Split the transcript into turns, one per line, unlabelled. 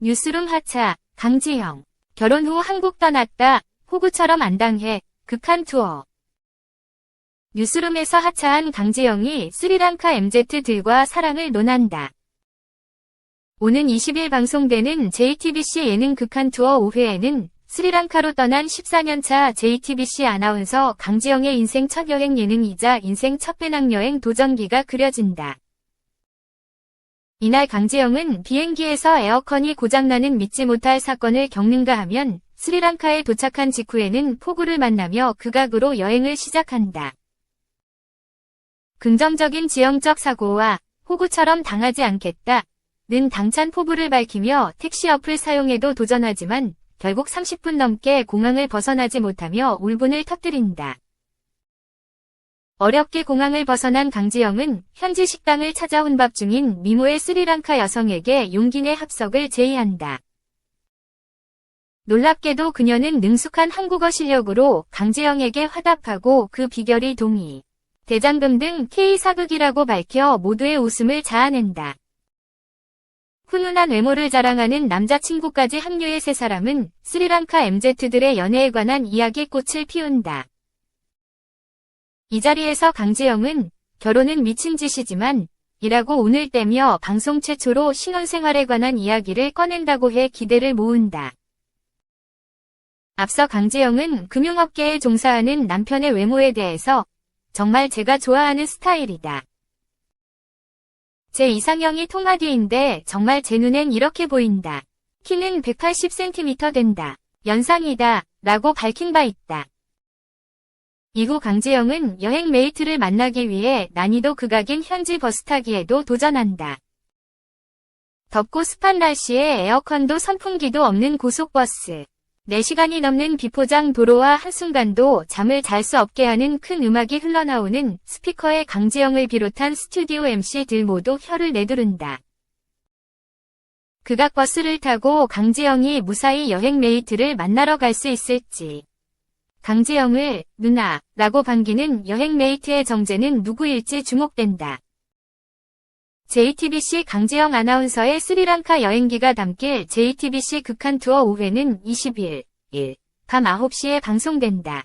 뉴스룸 하차, 강지영. 결혼 후 한국 떠났다, 호구처럼 안 당해, 극한 투어. 뉴스룸에서 하차한 강지영이 스리랑카 MZ들과 사랑을 논한다. 오는 20일 방송되는 JTBC 예능 극한 투어 5회에는 스리랑카로 떠난 14년차 JTBC 아나운서 강지영의 인생 첫 여행 예능이자 인생 첫 배낭여행 도전기가 그려진다. 이날 강지영은 비행기에서 에어컨이 고장나는 믿지 못할 사건을 겪는가 하면 스리랑카에 도착한 직후에는 폭우를 만나며 극악으로 여행을 시작한다. 긍정적인 지형적 사고와 호구처럼 당하지 않겠다. 는 당찬 포부를 밝히며 택시 어플 사용에도 도전하지만 결국 30분 넘게 공항을 벗어나지 못하며 울분을 터뜨린다. 어렵게 공항을 벗어난 강지영은 현지 식당을 찾아 혼밥 중인 미모의 스리랑카 여성에게 용기 내 합석을 제의한다. 놀랍게도 그녀는 능숙한 한국어 실력으로 강지영에게 화답하고 그 비결이 동의, 대장금 등 K사극이라고 밝혀 모두의 웃음을 자아낸다. 훈훈한 외모를 자랑하는 남자친구까지 합류해 세 사람은 스리랑카 MZ들의 연애에 관한 이야기꽃을 피운다. 이 자리에서 강지영은 결혼은 미친 짓이지만 이라고 운을 떼며 방송 최초로 신혼생활에 관한 이야기를 꺼낸다고 해 기대를 모은다. 앞서 강지영은 금융업계에 종사하는 남편의 외모에 대해서 정말 제가 좋아하는 스타일이다. 제 이상형이 통아디인데 정말 제 눈엔 이렇게 보인다. 키는 180cm 된다. 연상이다. 라고 밝힌 바 있다. 이후 강재영은 여행 메이트를 만나기 위해 난이도 극악인 현지 버스 타기에도 도전한다. 덥고 습한 날씨에 에어컨도 선풍기도 없는 고속버스. 4시간이 넘는 비포장 도로와 한순간도 잠을 잘 수 없게 하는 큰 음악이 흘러나오는 스피커에 강지영을 비롯한 스튜디오 MC들 모두 혀를 내두른다. 극악 버스를 타고 강지영이 무사히 여행 메이트를 만나러 갈 수 있을지. 강지영을 누나 라고 반기는 여행 메이트의 정체는 누구일지 주목된다. JTBC 강지영 아나운서의 스리랑카 여행기가 담길 JTBC 극한 투어 5회는 20일, 일, 밤 9시에 방송된다.